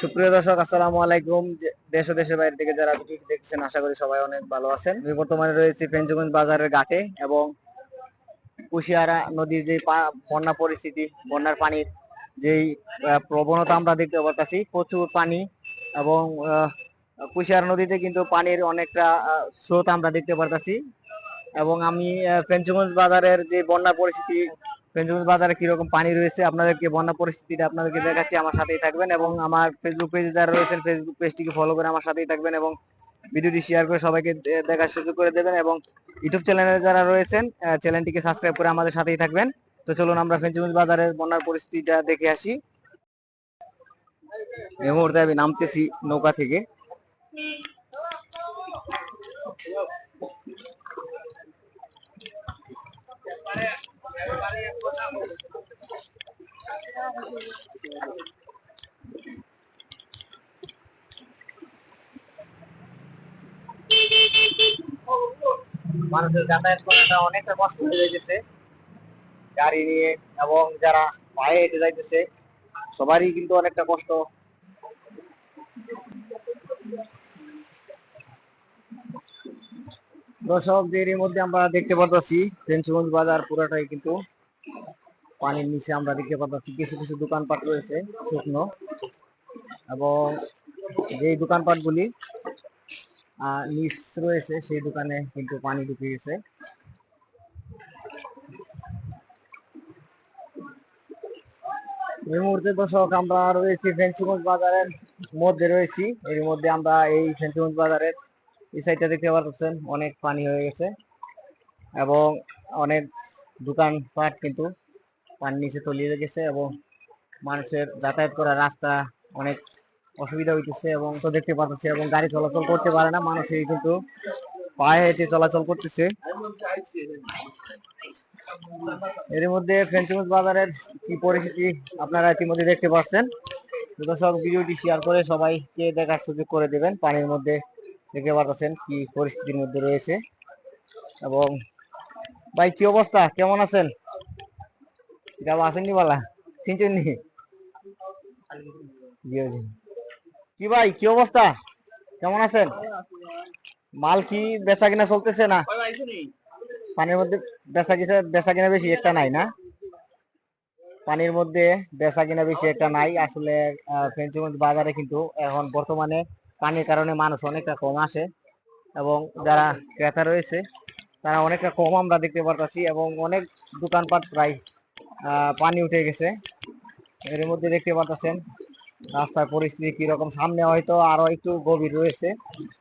সুপ্রিয় দর্শক আসসালামু আলাইকুম। দেশ ও দেশের বাইরে থেকে যারা ভিডিওটি দেখছেন আশা করি সবাই অনেক ভালো আছেন। আমি বর্তমানে রয়েছি ফেঞ্চগঞ্জ বাজারের ঘাটে এবং কুশিয়ারা নদীর যে বন্যা পরিস্থিতি বন্যার পানির যেই প্রবণতা আমরা দেখতে পাচ্ছি প্রচুর পানি এবং কুশিয়ারা নদীতে কিন্তু পানির অনেকটা স্রোত আমরা দেখতে পারতাছি এবং আমি আহ, বাজারের যে বন্যা পরিস্থিতি ফেঞ্চগঞ্জ বাজারে কীরকম পানি রয়েছে আপনাদেরকে বন্যা পরিস্থিতিটা আপনাদেরকে দেখাচ্ছি আমার সাথেই থাকবেন এবং আমার ফেসবুক পেজে যারা রয়েছেন ফেসবুক পেজটিকে ফলো করে আমার সাথেই থাকবেন এবং ভিডিওটি শেয়ার করে সবাইকে দেখার সুযোগ করে দেবেন এবং ইউটিউব চ্যানেলে যারা রয়েছেন চ্যানেলটিকে সাবস্ক্রাইব করে আমাদের সাথেই থাকবেন। তো চলুন আমরা ফেঞ্চগঞ্জ বাজারের বন্যার পরিস্থিতিটা দেখে আসি। এই মুহূর্তে আমি নামতেছি নৌকা থেকে। মানুষের যাতায়াত করাটা অনেকটা কষ্ট হয়ে যাইতেছে গাড়ি নিয়ে এবং যারা পায়ে হেঁটে যাইতেছে, সবারই কিন্তু অনেকটা কষ্ট দর্শকদের মধ্যে আমরা দেখতে পারতাছি ফেঞ্চগঞ্জ বাজার পুরোটাই কিন্তু পানির নিচে আমরা দেখতে পারতাছি। কিছু কিছু দোকানপাট রয়েছে, শুকনো। এবং যেই দোকানপাটগুলি নিচ রয়েছে, সেই দোকানে কিন্তু পানি ঢুকে গেছে এই মুহূর্তে দর্শক, আমরা রয়েছি ফেঞ্চগঞ্জ বাজারের মধ্যে রয়েছি। এর মধ্যে আমরা এই ফেঞ্চগঞ্জ বাজারের এই সাইডটা দেখতে পাচ্ছেন, অনেক পানি হয়ে গেছে এবং অনেক দোকানপাট কিন্তু পানির নিচে তলিয়ে গেছে এবং মানুষের যাতায়াত করার রাস্তা অনেক অসুবিধা হইতেছে এবং তো দেখতে পাচ্ছি এবং গাড়ি চলাচল করতে পারে না, মানুষই কিন্তু পায়ে হেঁটে চলাচল করতেছে। এর মধ্যে ফেঞ্চগঞ্জ বাজারের কি পরিস্থিতি আপনারা ইতিমধ্যে দেখতে পাচ্ছেন। দর্শক, ভিডিওটি শেয়ার করে সবাইকে দেখার সুযোগ করে দেবেন, পানির মধ্যে দেখতে পাচ্ছেন কি পরিস্থিতির মধ্যে রয়েছে। এবং ভাই কি অবস্থা? কেমন আছেন? কেমন আসেননি বলা চিনছেন নি? জি জি। কি ভাই কি অবস্থা? কেমন আছেন? মাল কি বেচা কিনা চলতেছে না? পানির মধ্যে বেচা কিনা বেচা কিনা বেশি একটা নাই না? পানির মধ্যে বেচা কিনা বেশি একটা নাই। আসলে আহ, ফেঞ্চগঞ্জ বাজারে কিন্তু এখন বর্তমানে পানির কারণে মানুষ অনেকটা কম আসে এবং যারা ক্রেতা রয়েছে, তারা অনেকটা কম আমরা দেখতে পারতাছি এবং অনেক দোকানপাট প্রায় পানি উঠে গেছে। এর মধ্যে দেখতে পারতেছেন রাস্তার পরিস্থিতি কীরকম। সামনে হয়তো আরও একটু গভীর রয়েছে,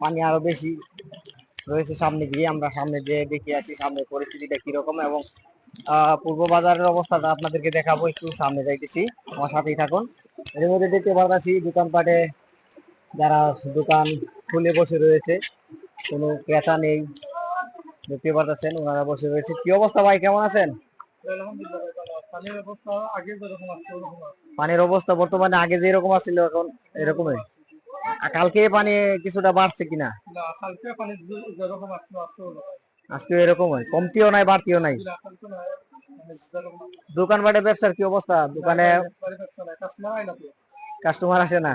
পানি আরও বেশি রয়েছে সামনে গিয়ে আমরা সামনে যে দেখে আসি সামনের পরিস্থিতিটা কীরকম এবং পূর্ব বাজারের অবস্থাটা আপনাদেরকে দেখাবো। একটু সামনে যাইতেছি, আমার সাথেই থাকুন। এর মধ্যে দেখতে পারতাছি দোকানপাটে যারা দোকান খুলে বসে রয়েছে, কোনো ক্রেতা নেই, দেখতে পারতেছেন ওনারা বসে রয়েছে। কি অবস্থা ভাই, কেমন আছেন? পানির অবস্থা বর্তমানে আগে যে এরকম আছিল, এখন এরকমই। কালকে পানি কিছুটা বাড়ছে কিনা? আজকে এরকম হয় কমতিও নাই, বাড়তিও নাই। দোকানপাটে ব্যবসার কি অবস্থা? দোকানে কাস্টমার আসে না।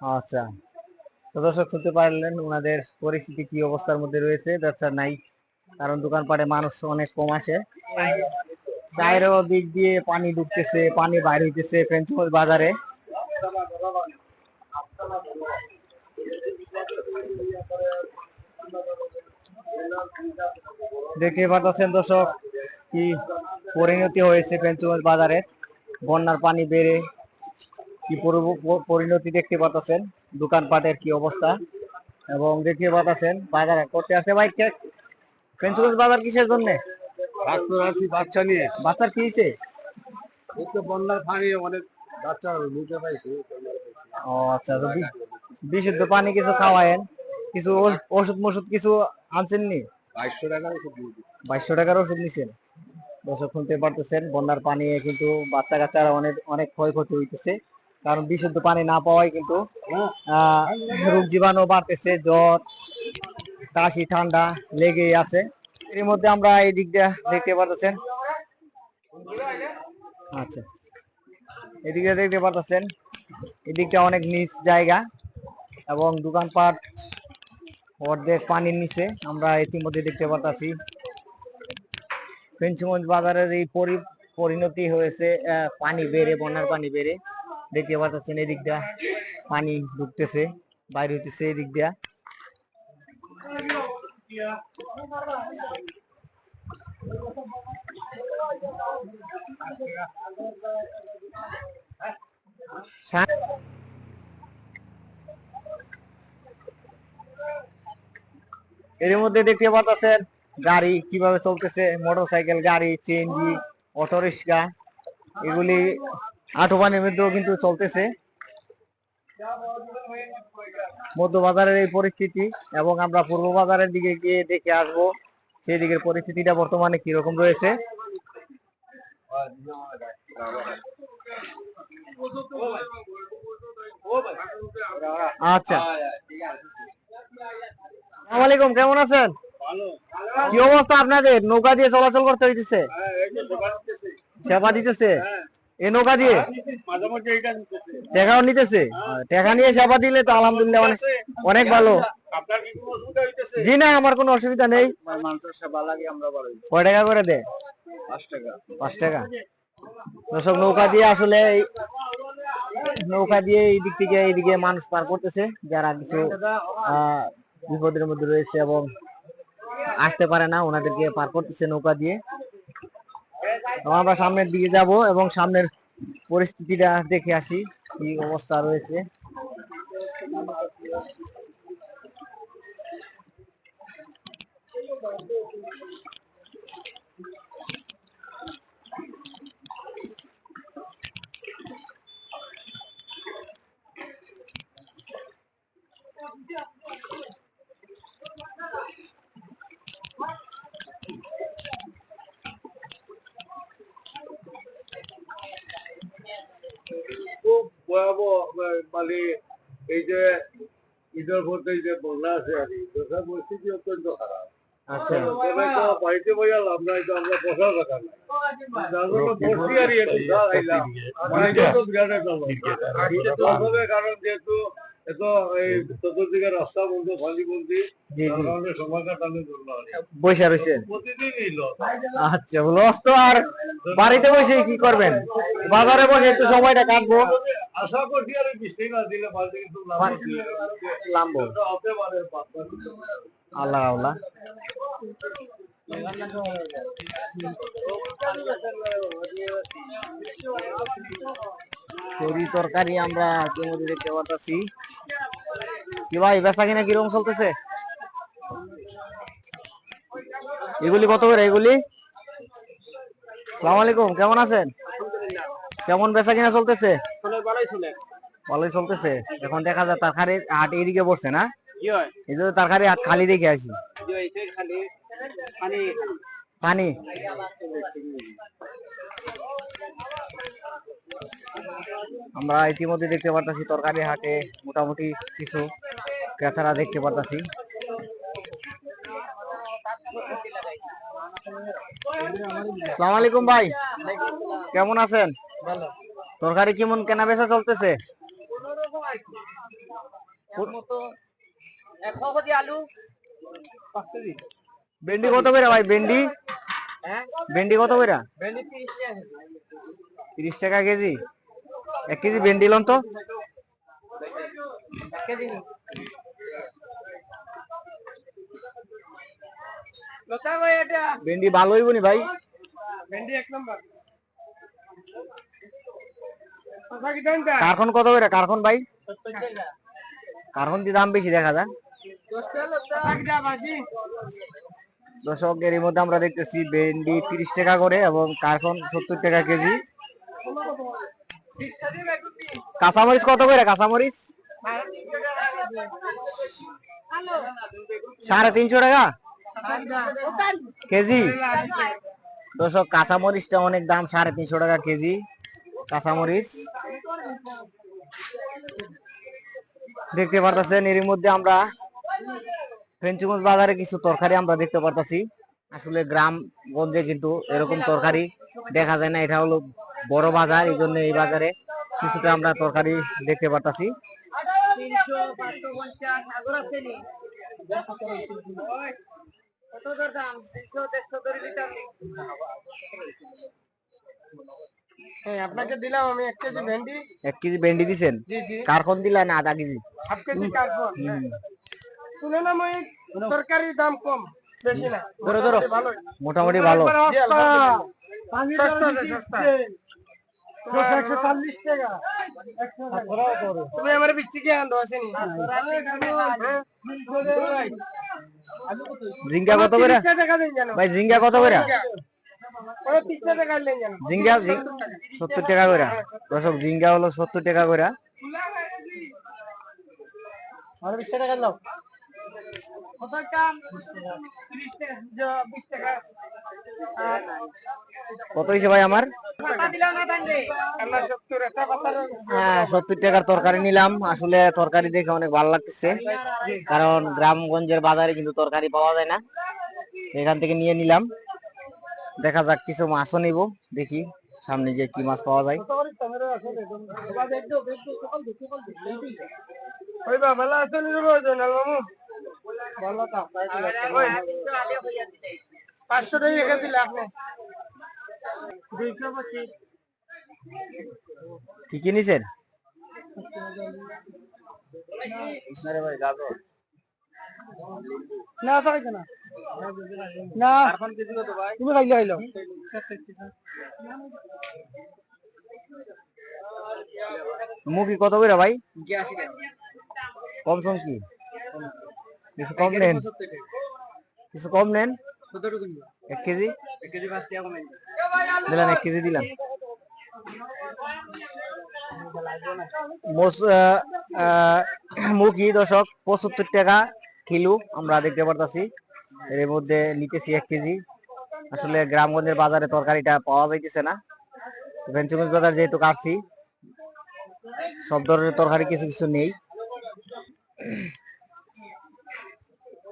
আচ্ছা। তো দর্শক শুনতে পারলেন ওনাদের পরিস্থিতি কি অবস্থার মধ্যে রয়েছে? ব্যবসা নাই কারণ দোকানপাটে মানুষ অনেক কম আসে। চাইরও দিক দিয়ে পানি ঢুকতেছে পানি বাইর হইতেছে ফেঞ্চগঞ্জ বাজারে। দেখতে পাচ্ছেন দর্শক কি পরিণতি হয়েছে ফেঞ্চগঞ্জ বাজারে। বন্যার পানি বেড়ে কি পরিণতি দেখতে পাচ্ছেন দোকানপাটের কি অবস্থা? এবং দেখতে পাচ্ছেন বাজার করতে আছে ভাই ফেঞ্চগঞ্জ বাজার কিসের জন্য? বাচ্চা নিয়ে। বাচ্চার কি হয়েছে বন্যার পানি অনেক বাচ্চা লুটে পাইছে ও আচ্ছা তো বিশুদ্ধ পানি কিছু খাওয়ায়েন? কিছু ওষুধ মষুধ কিছু আনছেন নি বাইশশো টাকার ওষুধ। বাইশশো টাকার ওষুধ নিছেন? দর্শক শুনতে পারতেছেন, বন্যার পানি কিন্তু বাচ্চা কাচ্চারা অনেক অনেক ক্ষয়ক্ষতি হইতেছে। কারণ বিশুদ্ধ পানি না পাওয়ায় কিন্তু রোগ জীবাণু বাড়তেছে, জ্বর, কাশি, ঠান্ডা লেগেই আছে। এর মধ্যে আমরা এই দিক দিয়ে দেখতে পারতেছেন আচ্ছা এদিকে দেখতে পাচ্ছেন এদিকটা অনেক নিচ জায়গা এবং দোকানপাট অর্ধেক পানির নিচে আমরা ইতিমধ্যে দেখতে পাচ্ছি পেঞ্চুগঞ্জ বাজারের এই পরি- পরিণতি হয়েছে পানি বেড়ে, বন্যার পানি বেড়ে। দেখতে পাচ্ছেন এদিক দিয়া পানি ঢুকতেছে, বাইরে হইতেছে এদিক দিয়া। এর মধ্যে দেখতে পাচ্ছেন গাড়ি কীভাবে চলতেছে, মোটরসাইকেল, গাড়ি সিএনজি অটো রিক্সা এগুলি আটোবানের মধ্যেও কিন্তু চলতেছে। মধ্য বাজারের এই পরিস্থিতি এবং আমরা পূর্ব বাজারের দিকে গিয়ে দেখে আসব, সেই দিকের পরিস্থিতিটা বর্তমানে কীরকম রয়েছে। আচ্ছা। আসসালামু আলাইকুম, কেমন আছেন? কি অবস্থা আপনাদের? নৌকা দিয়ে চলাচল করতে হইতেছে? সেবা দিতেছে? এই নৌকা দিয়ে? টাকাও নিতেছে? টাকা নিয়ে সেবা দিলে তো আলহামদুলিল্লাহ অনেক অনেক ভালো। জি না, আমার কোনো অসুবিধা নেই। কয় টাকা করে দে পাঁচ টাকা। দর্শক, নৌকা দিয়ে আসলে নৌকা দিয়ে এই দিক থেকে এইদিকে মানুষ পার করতেছে। যারা কিছু বিপদের মধ্যে রয়েছে এবং আসতে পারে না, ওনাদেরকে পার করতেছে নৌকা দিয়ে। আমরা সামনের দিকে যাব এবং সামনের পরিস্থিতিটা দেখে আসি, কি অবস্থা রয়েছে। ভয়াবহ মানে এই যে ঈদের মধ্যে যে বন্যা আছে আর কি দেশের পরিস্থিতি অত্যন্ত খারাপ তবে তো বাড়িতে বইয়া লাভ নাই তো আমরা বসার কথা নাই। কারণ যেহেতু চতুর্দিকে রাস্তা বন্ধ বন্দি। বসে প্রতিদিনই আচ্ছা লস তো আর বাড়িতে বসে কি করবেন? বাজারে বসে একটু সময়টা কাটবো। আশা করছি আর বৃষ্টি না দিলে। লাম্বো। আল্লাহ আল্লাহ। তরি তরকারি আমরা ইতিমধ্যে দেখতে পাচ্ছি কি ভাই বেচা কিনা কীরকম চলতেছে? এগুলি কত করে এগুলি? সালাম আলাইকুম কেমন আছেন? কেমন বেচা কিনা চলতেছে? ভালোই চলতেছে। এখন দেখা যায় তরকারি হাট এইদিকে বসছে না? এই জন্য তরকারি হাট খালি দেখে আসি। পানি আমরা ইতিমধ্যে দেখতে পারতাছি তরকারি হাটে মোটামুটি কিছু ক্রেতারা দেখতে পারতাছি। সালাম আলাইকুম ভাই। কেমন আছেন? তরকারি কেমন কেনা বেচা চলতেছে? ভেন্ডি কত করে ভাই? ভেন্ডি? ভেন্ডি কত করে? তিরিশ টাকা কেজি। এক কেজি ভেন্ডি লন তো। ভেন্ডি ভালো হইব নি ভাই? কারখন কত করে? কারখন ভাই? কারখন দিয়ে দাম বেশি দেখা যায় দর্শক এর মধ্যে আমরা দেখতেছি ভেন্ডি তিরিশ টাকা করে এবং কারখন সত্তর টাকা কেজি। কাঁচামরিচ কত করে কাঁচামরিচ? সাড়ে তিনশো টাকা? কেজি? দর্শক, কাঁচামরিচটা অনেক দাম, সাড়ে তিনশো টাকা কেজি। কাঁচামরিচ। দেখতে পারতেছেন এর মধ্যে আমরা ফেঞ্চুগঞ্জ বাজারে কিছু তরকারি আমরা দেখতে পারতাছি। আসলে গ্রাম গঞ্জে কিন্তু এরকম তরকারি দেখা যায় না। এটা হলো বড় বাজার এই জন্য এই বাজারে কিছুটা আমরা তরকারি দেখতে পারতাছি। আপনাকে দিলাম আমি এক কেজি ভেন্ডি। এক কেজি ভেন্ডি দিছেন? জি জি। কার কোন দিলেন? আধা কেজি। হাফ কেজি কার্বন তুলনাময় তরকারির দাম কম বেশি না। ধরো, ধরো। মোটামুটি ভালো। তুমি আমার আসেনি। জিঙ্গা কত করে? জানো ভাই জিঙ্গা কত করে? জিঙ্গা। সত্তর টাকা করে। দর্শক জিঙ্গা হলো সত্তর টাকা করে। আমার বিশ টাকা দাও। কত হয়েছে ভাই আমার? হ্যাঁ সত্তর টাকার তরকারি নিলাম। আসলে তরকারি দেখে অনেক ভালো লাগতেছে। কারণ গ্রামগঞ্জের বাজারে কিন্তু তরকারি পাওয়া যায় না। এখান থেকে নিয়ে নিলাম। দেখা যাক কিছু মাছও নিব। দেখি সামনে গিয়ে কি মাছ পাওয়া যায়। ওই বা পাঁচশো টাকা রেখে দিলে আপনি। দুইশো পঁচিশ কি কি নিছেন না না। না। তুমি খাইলে খাইলো মুখি কত করে ভাই? কম সম কি? কিছু কম নেন। কিছু কম নেন। এক কেজি? দিলাম এক কেজি দিলাম। মুখি দশক পঁচাত্তর টাকা কিলো আমরা দেখতে পারতাছি। এর মধ্যে নিতেছি এক কেজি। আসলে গ্রামগঞ্জের বাজারে তরকারিটা পাওয়া যাইতেছে না। ভেঞ্চুগঞ্জ বাজার যেহেতু কাটছি সব ধরনের তরকারি কিছু কিছু নেই।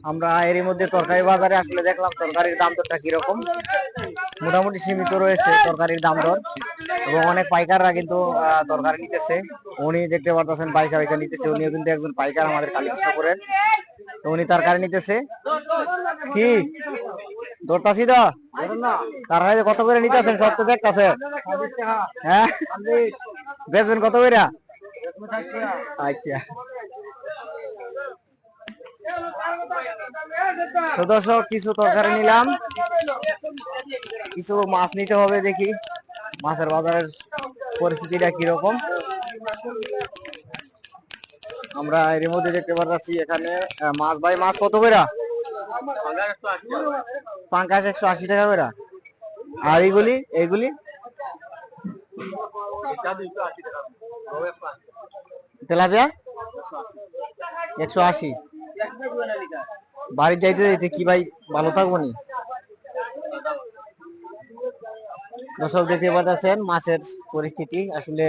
আমরা এর মধ্যে তরকারি বাজারে আসলে দেখলাম তরকারির দাম দরটা কীরকম। মোটামুটি সীমিত রয়েছে তরকারির দাম দর। এবং অনেক পাইকাররা কিন্তু তরকারি নিতেছে। উনি দেখতে পারতেছেন, পয়সা পয়সা নিতেছে। উনিও কিন্তু একজন পাইকার আমাদের কালীকৃষ্ণপুরের তো উনি তরকারি নিতেছে। কি? আগে কত করে নিতেছেন? সব তো দেখতেছে। হ্যাঁ? বেচবেন কত করে আচ্ছা। তো দর্শক, কিছু তরকারি নিলাম। কিছু মাছ নিতে হবে দেখি, মাছের বাজারের পরিস্থিতিটা কীরকম। আমরা এর মধ্যে দেখতে পাচ্ছি এখানে মাছ ভাই, মাছ কত করে পাঙ্কাশ একশো আশি টাকা করে আর এইগুলি এইগুলি? তেলাপিয়া? একশো আশি। বাড়ি যাইতে যাইতে কি ভাই ভালো থাকব নি? দর্শক দেখতে পাচ্ছেন মাছের পরিস্থিতি। আসলে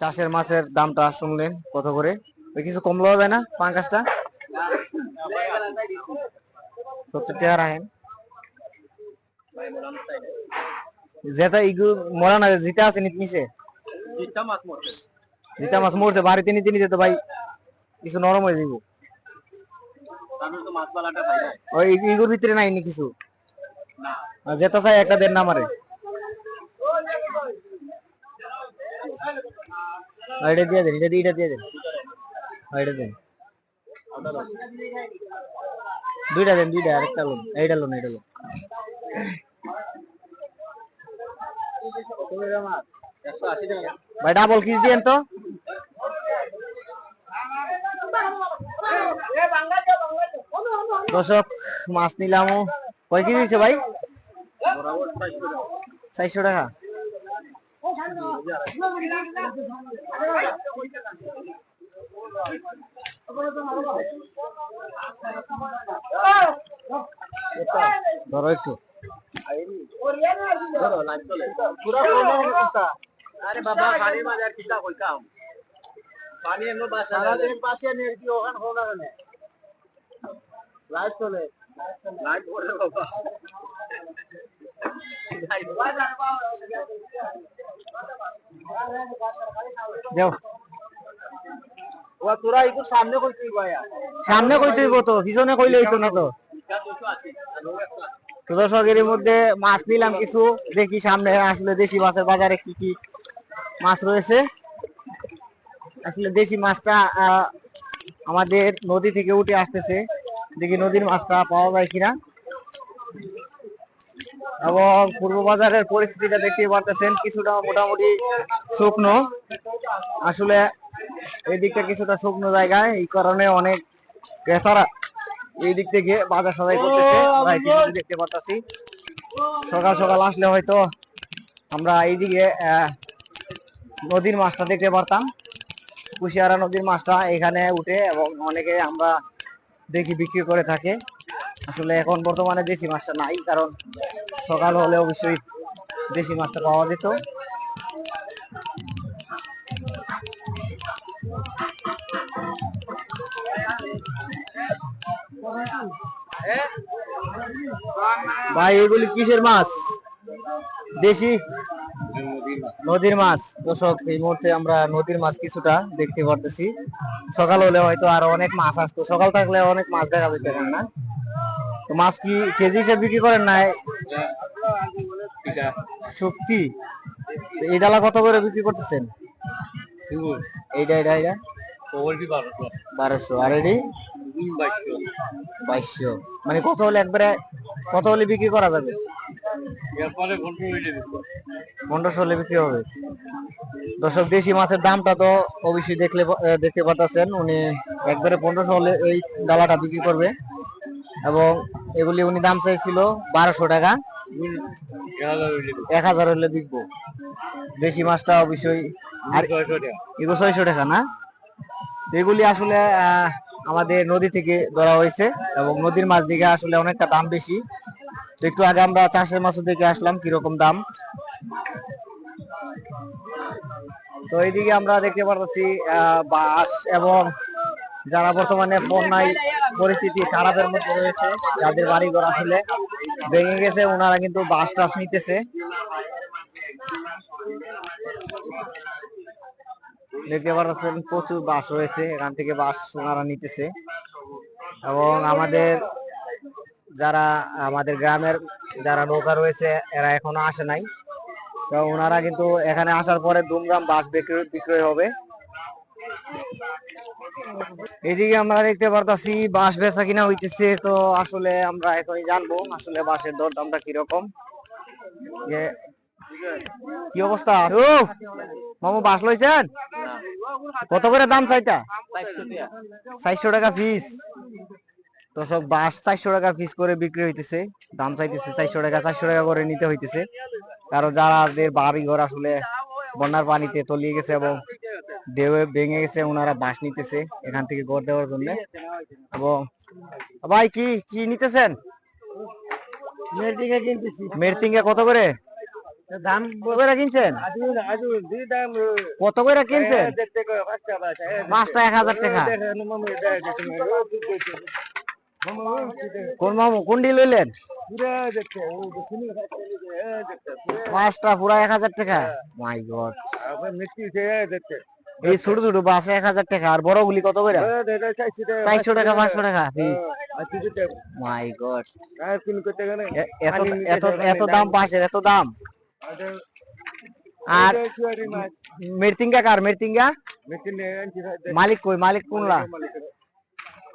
চাষের মাছের দামটা শুনলেন কত করে? ওই কিছু কম লওয়া যায় না পাঙ্কাশটা সত্তর টাকা রাখেন। যেটা ইগু মরা না জিতা আছে নিত নিচে? জিতা মাছ মরছে বাড়িতে নিতে নিতে তো ভাই কিছু নরম হয়ে যাইব। ওই ইগু- ইগুর ভিতরে নাই নি কিছু? যেটা চাই একটা দেড় না মারে এটা দিয়ে দেন এটা দিয়ে এটা দিয়ে দেন। এটা দেন। দুইটা দেন দুইটা আরেকটা লোন। এইটা লোন এইটা লোন। ভাই ডাবল কিস দিয়েন তো। দর্শক মাছ নিলাম কয় কেজি দিচ্ছে ভাই? চারশো টাকা। ধরো একটু। আরে বাবা পানি বাজার কিতা কইতাম? পানি এমন বাসা পাশে কি ওখান হোনা কেন লাইট চলে। লাইট বলে বাবা সামনে কইতে তুইব তো পিছনে কইলে হইতো না তো। তো দর্শকের মধ্যে মাছ নিলাম কিছু দেখি সামনে আসলে দেশি মাছের বাজারে কি কি মাছ রয়েছে। আসলে দেশি মাছটা আহ, আমাদের নদী থেকে উঠে আসতেছে। দেখি নদীর মাছটা পাওয়া যায় কিনা। এবং পূর্ব বাজারের পরিস্থিতিটা দেখতে পারতেছেন কিছুটা মোটামুটি শুকনো। আসলে এই দিকটা কিছুটা শুকনো জায়গায় এই কারণে অনেক ক্রেতারা এই দিক থেকে বাজার সদাই করতেছে। আমরা ইতিমধ্যে দেখতে পারতাছি। সকাল সকাল আসলে হয়তো আমরা এইদিকে আহ, নদীর মাছটা দেখতে পারতাম। কুশিয়ারা নদীর মাছটা এখানে উঠে এবং অনেকে আমরা দেখি বিক্রি করে থাকে। আসলে এখন বর্তমানে দেশি মাছটা নাই, কারণ সকাল হলে অবশ্যই দেশি মাছটা পাওয়া যেত। ভাই, এগুলি কিসের মাছ? দেশি? নদীর মাছ। দর্শক, এই মুহূর্তে আমরা নদীর মাছ কিছুটা দেখতে পারতেছি। সকাল হলে হয়তো আরও অনেক মাছ আসতো। সকাল থাকলে অনেক মাছ দেখা যেত এখানে, না? তো মাছ কি কেজি হিসেবে বিক্রি করেন না? শক্তি এই ডালা কত করে বিক্রি করতেছেন? এইটা এটা এটা বারোশো। আর এটি? বাইশশো। মানে কত হলে একবারে, কত হলে বিক্রি করা যাবে? পনেরোশো হলে বিক্রি হবে? দর্শক দেশি মাছের দামটা তো অবশ্যই দেখলে দেখতে উনি একবারে পনেরোশো হলে এই ডালাটা বিক্রি করবে। এবং এগুলি উনি দাম চাইছিল বারোশো টাকা। এক হাজার হলে বিকবো। দেশি মাছটা অবশ্যই আর এগুলো ছয়শো টাকা। না? এগুলি আসলে আহ, আমাদের নদী থেকে ধরা হয়েছে। এবং নদীর মাছ দিকে আসলে অনেকটা দাম বেশি। একটু আগে আমরা চাষের মাছ দেখে আসলাম, কীরকম দাম? তো এইদিকে আমরা দেখতে পাচ্ছি বাঁশ এবং যারা বর্তমানে বন্যায় পরিস্থিতি খারাপের মধ্যে রয়েছে, যাদের বাড়িঘর আসলে ভেঙে গেছে, ওনারা কিন্তু বাঁশ টাস নিতেছে। দেখতে পাচ্ছেন প্রচুর বাঁশ রয়েছে, এখান থেকে বাঁশ ওনারা নিতেছে। এবং আমাদের যারা আমাদের গ্রামের যারা নৌকা রয়েছে এরা এখনও আসে নাই। তো ওনারা কিন্তু এখানে আসার পরে দুমগ্রাম বাস বিক্রয় বিক্রয় হবে। এদিকে আমরা দেখতে পারতাছি বাঁশ বেচা কিনা হইতেছে। তো আসলে আমরা এখনই জানব আসলে বাঁশের দর দামটা কীরকম। যে কি অবস্থা? ও মামু বাঁশ লইছেন? কত করে দাম চাইতা? চারশো টাকা পিস। তো সব বাঁশ চারশো টাকা পিস করে বিক্রি হইতেছে দাম চাইতেছে চারশো টাকা চারশো টাকা করে নিতে হইতেছে কারণ যাদের বাড়ি ঘর আসলে বন্যার পানিতে তলিয়ে গেছে এবং ঢেউ ভেঙে গেছে ওনারা বাঁশ নিতেছে এখান থেকে ঘর দেওয়ার জন্য এবং ভাই কি কি নিতেছেন মেডিকে কত করে দাম কত করে কিনছেন কত করে পাঁচটা এক হাজার টাকা কোন মামু কোন লইলেন? পাঁচটা পুরা এক হাজার টাকা? My God. এই ছোট ছোট বাস এক হাজার টাকা আর বড়গুলি কত করে? চারশো টাকা পাঁচশো টাকা মাই গড। গেলে এত এত দাম বাসের এত দাম। আর মেরতিঙ্গা কার মেরতিঙ্গা মালিক কই মালিক কোনলা?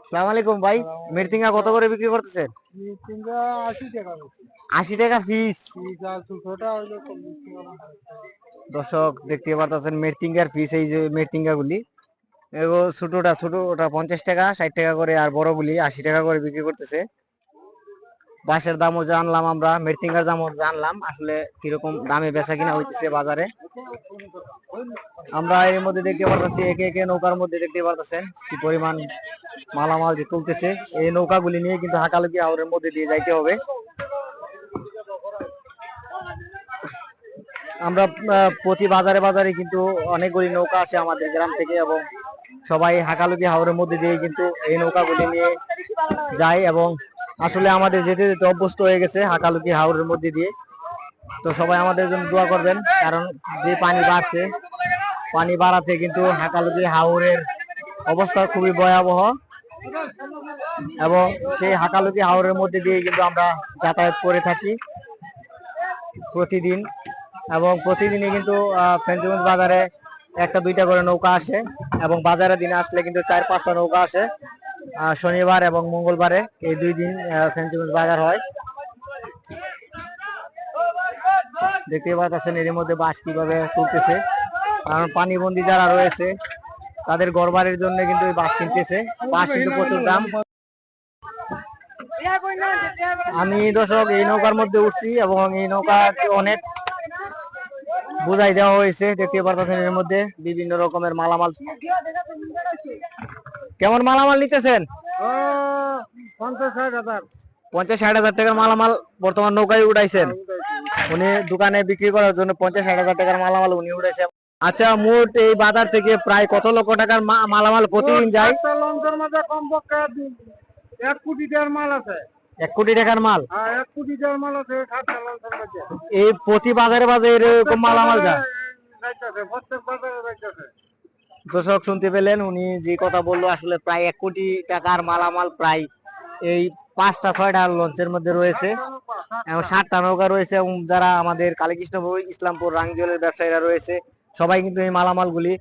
সালাম আলাইকুম ভাই মিরতিঙ্গা কত করে বিক্রি করতেছেন আশি টাকা পিস দর্শক দেখতে পারতেছেন মিরতিঙ্গার পিস এই যে মিরতিঙ্গা গুলি ছোটটা ছোটটা পঞ্চাশ টাকা ষাট টাকা করে আর বড় গুলি আশি টাকা করে বিক্রি করতেছে। বাঁশের দামও জানলাম আমরা মিরতিঙ্গার দামও জানলাম আসলে কীরকম দামে বেচা কিনা হইতেছে বাজারে। আমরা এর মধ্যে দেখতে পারতেছি, একে একে নৌকার মধ্যে দেখতে পারতেছেন কি পরিমাণ মালামাল যে তুলতেছে। এই নৌকাগুলি নিয়ে কিন্তু হাকালুকি হাওরের মধ্যে দিয়ে যাইতে হবে। আমরা প্রতি বাজারে বাজারে কিন্তু অনেকগুলি নৌকা আসে আমাদের গ্রাম থেকে এবং সবাই হাকালুকি হাওরের মধ্যে দিয়ে কিন্তু এই নৌকাগুলি নিয়ে যায় এবং আসলে আমাদের যেতে যেতে অভ্যস্ত হয়ে গেছে হাকালুকি হাওরের মধ্যে দিয়ে। তো সবাই আমাদের জন্য দোয়া করবেন কারণ যে পানি বাড়ছে পানি বাড়াতে কিন্তু হাকালুকি হাওরের অবস্থা খুবই ভয়াবহ। এবং সেই হাকালুকি হাওরের মধ্যে দিয়ে কিন্তু আমরা যাতায়াত করে থাকি প্রতিদিন। এবং প্রতিদিনই কিন্তু আহ, ফেঞ্চুগঞ্জ বাজারে একটা দুইটা করে নৌকা আসে এবং বাজারে দিনে আসলে কিন্তু চার পাঁচটা নৌকা আসে। শনিবার এবং মঙ্গলবারে এই দুই দিন ফেঞ্চুগঞ্জ বাজার হয়। দেখতে পাচ্ছেন এর মধ্যে বাঁশ কীভাবে তুলতেছে। কারণ পানিবন্দী যারা রয়েছে, তাদের ঘরবাড়ির জন্য কিন্তু এই বাঁশ কিনতেছে। বাঁশ কিন্তু প্রচুর দাম। আমি দর্শক, এই নৌকার মধ্যে উঠছি এবং এই নৌকা অনেক বুঝাই দেওয়া হয়েছে। দেখতে পারতেছেন এর মধ্যে বিভিন্ন রকমের মালামাল কেমন মালামাল নিতেছেন? পঞ্চাশ ষাট হাজার। টাকার মালামাল বর্তমান নৌকায় উঠাইছেন। উনি দোকানে বিক্রি করার জন্য পঞ্চাশ ষাট হাজার টাকার মালামাল উনি উঠাইছেন। আচ্ছা মোট এই বাজার থেকে প্রায় কত লক্ষ টাকার মালামাল প্রতিদিন যায়? কমপক্ষে এক কোটি দেড় মাল আছে। এক কোটি টাকার মাল? এক কোটি দেড় মাল আছে এই প্রতি বাজারে বাজারে এরকম মালামাল যায়? প্রত্যেক বাজারে দর্শক শুনতে পেলেন, উনি যে কথা বলল, আসলে প্রায় এক কোটি টাকার মালামাল প্রায় এই পাঁচটা, ছয়টা লঞ্চের মধ্যে রয়েছে। এবং ষাটটা নৌকা রয়েছে, এবং যারা আমাদের কালীকৃষ্ণপুর ইসলামপুর রাংজলের ব্যবসায়ীরা রয়েছে, সবাই কিন্তু এই মালামালগুলি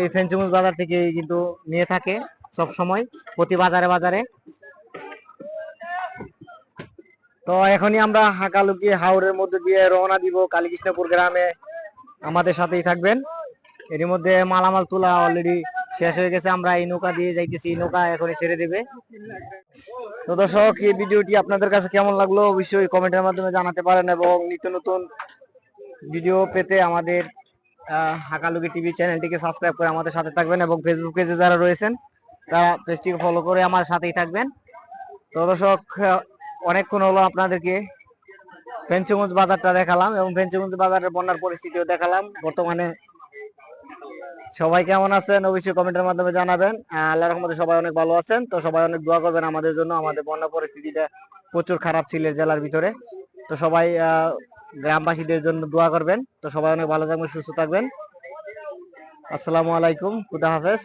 এই ফেঞ্চুগঞ্জ বাজার থেকে কিন্তু নিয়ে থাকে সব সময় প্রতি বাজারে বাজারে। তো এখনই আমরা হাকালুকি হাওরের মধ্যে দিয়ে রওনা দিব কালীকৃষ্ণপুর গ্রামে। আমাদের সাথেই থাকবেন। এর মধ্যে মালামাল তোলা অলরেডি শেষ হয়ে গেছে। আমরা এই নৌকা দিয়ে যাইতেছি। নৌকা এখনই ছেড়ে দেবে। তো দর্শক, এই ভিডিওটি আপনাদের কাছে কেমন লাগল অবশ্যই কমেন্টের মাধ্যমে জানাতে পারেন এবং নিত্য নতুন ভিডিও পেতে আমাদের হাকালুকি টিভি চ্যানেলটিকে সাবস্ক্রাইব করে আমাদের সাথে থাকবেন এবং ফেসবুক পেজে যারা রয়েছেন, তারা পেজটিকে ফলো করে আমার সাথেই থাকবেন। তো দর্শক অনেকক্ষণ হলো আপনাদেরকে পেঞ্চগঞ্জ বাজারটা দেখালাম এবং পেঞ্চগঞ্জ বাজারের বন্যার পরিস্থিতিও দেখালাম। বর্তমানে সবাই কেমন আছেন? অবশ্যই কমেন্টের মাধ্যমে জানাবেন। আল্লাহ রহমতে সবাই অনেক ভালো আছেন। তো সবাই অনেক দোয়া করবেন আমাদের জন্য। আমাদের বন্যা পরিস্থিতিটা প্রচুর খারাপ ছিল জেলার ভিতরে। তো সবাই গ্রামবাসীদের জন্য দোয়া করবেন। তো সবাই অনেক ভালো থাকবেন, সুস্থ থাকবেন। আসসালামু আলাইকুম। খুদা হাফেজ।